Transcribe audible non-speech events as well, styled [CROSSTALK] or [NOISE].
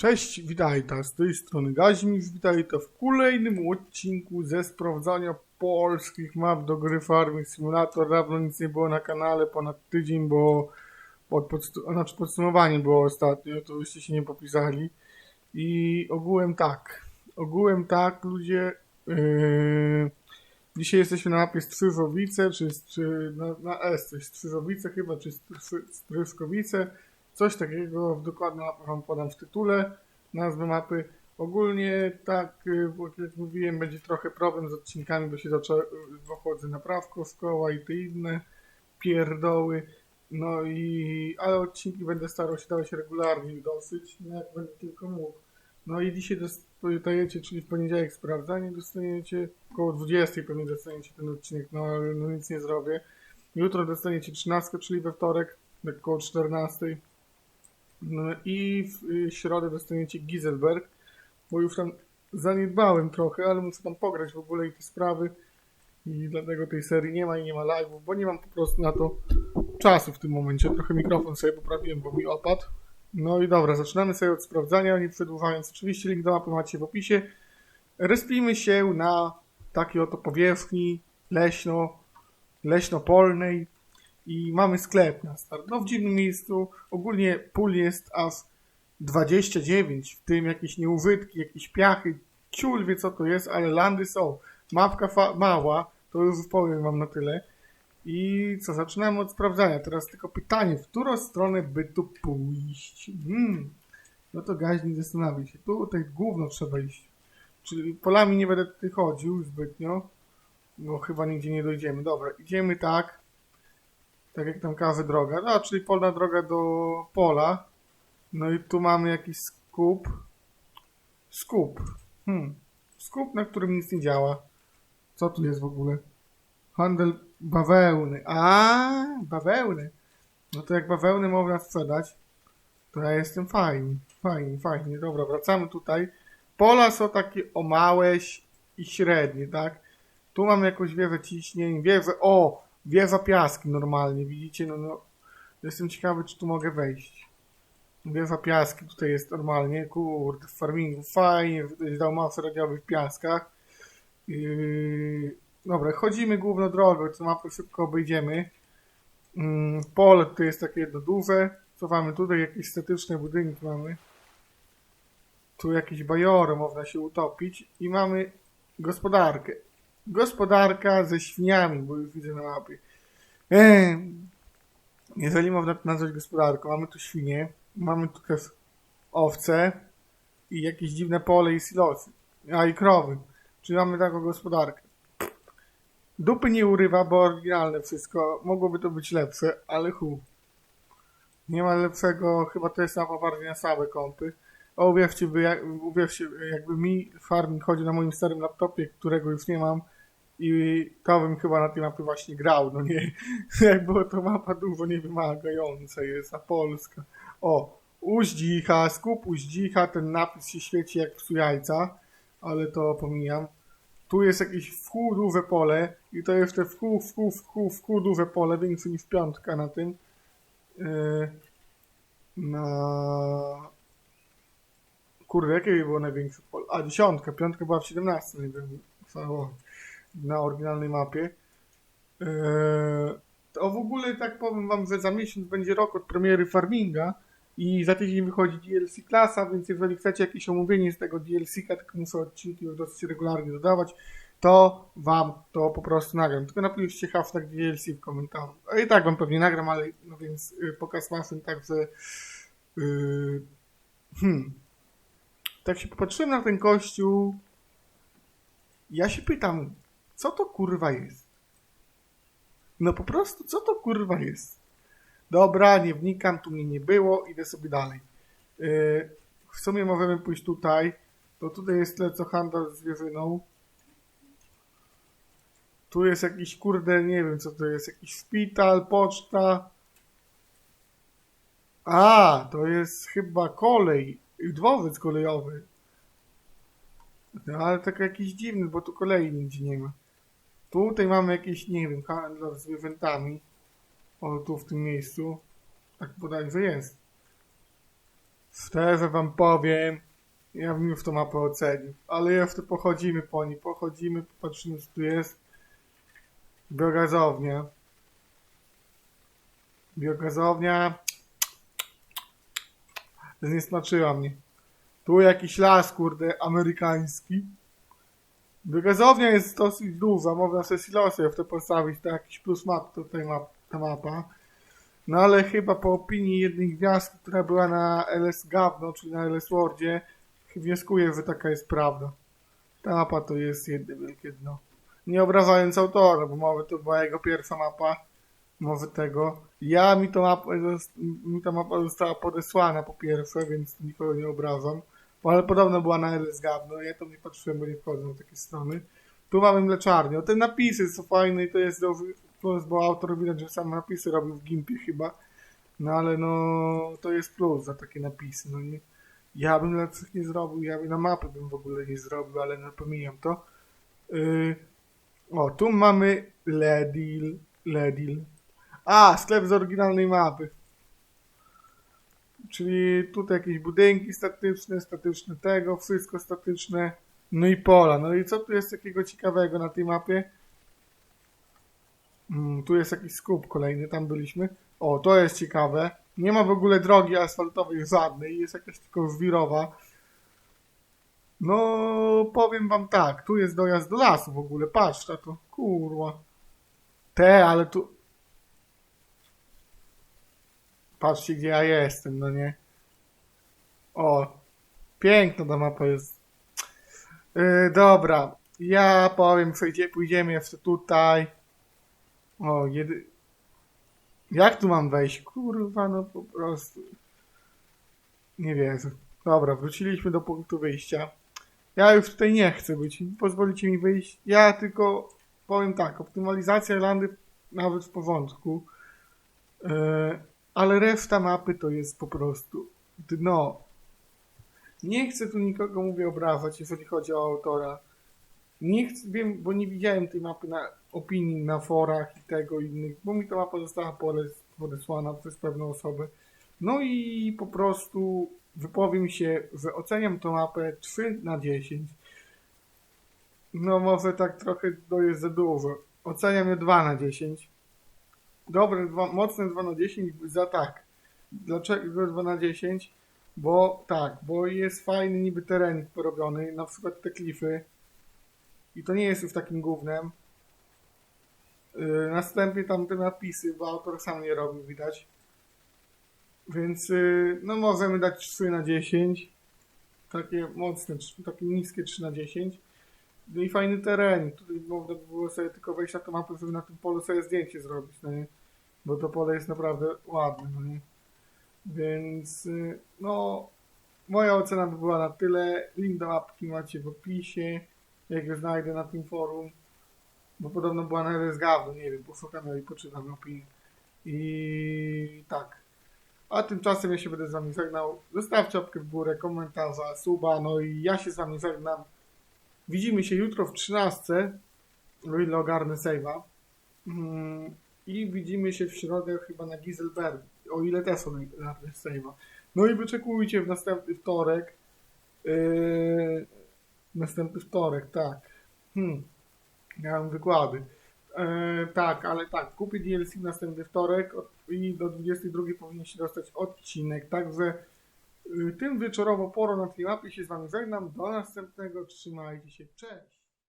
Cześć, witajta, z tej strony Gaźmisz, witajta w kolejnym odcinku ze sprawdzania polskich map do gry Farming Simulator. Dawno nic nie było na kanale, ponad tydzień, bo pod, podstu- znaczy podsumowanie było ostatnio, to byście się nie popisali. I ogółem tak, ogółem tak, ludzie, yy, dzisiaj jesteśmy na mapie Strzyżowice, czy, czy na, na S, Strzyżowice chyba, czy Stryszkowice. Coś takiego, dokładnie wam podam w tytule nazwy mapy. Ogólnie tak, y, jak mówiłem, będzie trochę problem z odcinkami, bo się zaczę, dochodzę na prawko z koła i te inne pierdoły. No i, ale odcinki będę starał się dawać regularnie dosyć, no jak będę tylko mógł. No i dzisiaj dostajecie, czyli w poniedziałek sprawdzanie, dostaniecie około 20 pewnie dostaniecie ten odcinek, no ale no nic nie zrobię. Jutro dostaniecie 13, czyli we wtorek, tak około 14. No i w y, środę dostaniecie Giselberg, bo już tam zaniedbałem trochę, ale muszę tam pograć w ogóle i te sprawy i dlatego tej serii nie ma i nie ma live'ów, bo nie mam po prostu na to czasu w tym momencie. Trochę mikrofon sobie poprawiłem, bo mi opadł. No i dobra, zaczynamy sobie od sprawdzania, nie przedłużając. Oczywiście link do mapy macie w opisie. Respimy się na takiej oto powierzchni leśno, leśno-polnej i mamy sklep na start. No w dziwnym miejscu. Ogólnie pól jest aż 29, w tym jakieś nieużytki, jakieś piachy. Ciul wie co to jest, ale landy są. Mapka mała, to już powiem wam na tyle. I co, zaczynamy od sprawdzania. Teraz tylko pytanie, w którą stronę by tu pójść? Hmm. No to gaźnik zastanawiaj się. Tutaj gówno trzeba iść. Czyli polami nie będę tutaj chodził zbytnio, bo chyba nigdzie nie dojdziemy. Dobra, idziemy tak tak jak tam każe droga, no czyli polna droga do pola. No i tu mamy jakiś skup. Skup. Hmm. Skup, na którym nic nie działa. Co tu jest w ogóle? Handel bawełny. A, bawełny. No to jak bawełny można sprzedać, to ja jestem fajny. Fajnie, fajnie. Dobra, wracamy tutaj. Pola są takie o małe i średnie, tak? Tu mam jakąś wieżę ciśnień, wieżę, o, wieża piaski normalnie, widzicie, no, no, jestem ciekawy, czy tu mogę wejść. Wieża piaski tutaj jest normalnie, kurde, w farmingu fajnie, dał masę radiowych w piaskach. Yy, dobra, chodzimy główną drogą, co mapę szybko obejdziemy. Yy, pole to jest takie jedno duże, co mamy tutaj, jakieś statyczne budynki mamy. Tu jakieś bajory można się utopić i mamy gospodarkę gospodarka ze świniami, bo już widzę na mapie. Eee, jeżeli można to nazwać gospodarką, mamy tu świnie, mamy tu też owce i jakieś dziwne pole i silosy, a i krowy. Czyli mamy taką gospodarkę. Dupy nie urywa, bo oryginalne wszystko. Mogłoby to być lepsze, ale hu. Nie ma lepszego, chyba to jest mapa bardziej na same kąpy. O, uwierzcie, by, uwierzcie, jakby mi farming chodzi na moim starym laptopie, którego już nie mam i to bym chyba na tej mapie właśnie grał, no nie? [LAUGHS] Było to mapa dużo niewymagająca jest, a Polska. O, Uździcha, skup Uździcha, ten napis się świeci jak psu jajca, ale to pomijam. Tu jest jakieś wchół duże pole i to jeszcze wchół, wchół, wchół duże pole, większe niż piątka na tym. Yy, na... Kurde, jakie by było największe pole? A, dziesiątka, piątka była w 17, nie wiem. Na oryginalnej mapie. Eee, to w ogóle tak powiem wam, że za miesiąc będzie rok od premiery Farminga i za tydzień wychodzi DLC klasa, więc jeżeli chcecie jakieś omówienie z tego DLC-ka, tylko muszę odcinki już dosyć regularnie dodawać, to wam to po prostu nagram. Tylko napiszcie hashtag DLC w komentarzu. A i tak wam pewnie nagram, ale no więc y, pokaz maszyn, także yy, hmm. Tak się popatrzyłem na ten kościół, ja się pytam, co to kurwa jest? No po prostu, co to kurwa jest? Dobra, nie wnikam, tu mnie nie było, idę sobie dalej. Yy, w sumie możemy pójść tutaj. To tutaj jest tyle co handel z zwierzyną. Tu jest jakiś kurde, nie wiem co to jest, jakiś szpital, poczta. A, to jest chyba kolej, dworzec kolejowy. No, ale tak jakiś dziwny, bo tu kolei nigdzie nie ma. Tutaj mamy jakieś, nie wiem, handlarz z zwierzętami. O, tu w tym miejscu. Tak bodajże jest. Szczerze wam powiem, ja bym już tą mapę ocenił. Ale jeszcze pochodzimy po niej, pochodzimy, popatrzymy co tu jest. Biogazownia. Biogazownia. Zniesmaczyła mnie. Tu jakiś las, kurde, amerykański. Biogazownia jest dosyć duża, można sobie silosy w to postawić, to jakiś plus map tutaj ma ta mapa. No ale chyba po opinii jednej gwiazdki, która była na LS Gawno, czyli na LS Wordzie, wnioskuję, że taka jest prawda. Ta mapa to jest jedno wielkie dno. Nie obrażając autora, bo może to była jego pierwsza mapa, może tego. Ja mi, to mapa, mi ta mapa została podesłana po pierwsze, więc nikogo nie obrażam. Ale podobno była na LS Gawno, ja tam nie patrzyłem, bo nie wchodzę na takie strony. Tu mamy mleczarnię. Te napisy są fajne i to jest plus, bo autor widać, że sam napisy robił w Gimpie chyba. No ale no, to jest plus za takie napisy, no nie. Ja bym lepszych nie zrobił, ja bym na mapy bym w ogóle nie zrobił, ale no pomijam to. Yy, o, tu mamy Ledil, Ledil. A, sklep z oryginalnej mapy. Czyli tutaj jakieś budynki statyczne, statyczne tego, wszystko statyczne. No i pola. No i co tu jest takiego ciekawego na tej mapie? Mm, tu jest jakiś skup kolejny, tam byliśmy. O, to jest ciekawe. Nie ma w ogóle drogi asfaltowej żadnej, jest jakaś tylko żwirowa. No, powiem wam tak, tu jest dojazd do lasu w ogóle, patrz na to, kurwa. Te, ale tu... Patrzcie, gdzie ja jestem, no nie? O, piękna ta mapa jest. Yy, dobra, ja powiem, przejdzie, pójdziemy jeszcze tutaj. O, jedy... Jak tu mam wejść? Kurwa, no po prostu. Nie wierzę. Dobra, wróciliśmy do punktu wyjścia. Ja już tutaj nie chcę być. Pozwolicie mi wyjść. Ja tylko powiem tak, optymalizacja landy nawet w porządku. Yy, ale reszta mapy to jest po prostu dno. Nie chcę tu nikogo, mówię, obrażać, jeżeli chodzi o autora. Nie chcę, wiem, bo nie widziałem tej mapy na opinii na forach i tego i innych, bo mi ta mapa została podesłana przez pewną osobę. No i po prostu wypowiem się, że oceniam tą mapę 3 na 10. No może tak trochę to jest za dużo. Oceniam ją 2 na 10. Dobre, dwa, mocne 2 na 10 za tak. Dlaczego 2 na 10? Bo tak, bo jest fajny niby teren porobiony, na przykład te klify. I to nie jest już takim gównem. Yy, następnie tam te napisy, bo autor sam je robił, widać. Więc yy, no możemy dać 3 na 10. Takie mocne, takie niskie 3 na 10. No i fajny teren. Tutaj można by było sobie tylko wejść na tę mapę, żeby na tym polu sobie zdjęcie zrobić, no nie? Bo to pole jest naprawdę ładne, no nie? Więc yy, no moja ocena by była na tyle. Link do mapki macie w opisie, jak go znajdę na tym forum. Bo podobno była na RSGAW, nie wiem, poszukam i poczytam opinię. I tak. A tymczasem ja się będę z wami żegnał. Zostawcie łapkę w górę, komentarza, suba, no i ja się z wami żegnam. Widzimy się jutro w 13, o ile ogarnę save'a. Mm, I widzimy się w środę chyba na Giselberg, o ile też ogarnę save'a. No i wyczekujcie w następny wtorek. Yy, następny wtorek, tak. Hmm. Miałem wykłady. E, tak, ale tak, kupię DLC w następny wtorek i do 22 powinien się dostać odcinek, także y, tym wieczorowo porą na tej mapie się z wami żegnam. Do następnego, trzymajcie się, cześć!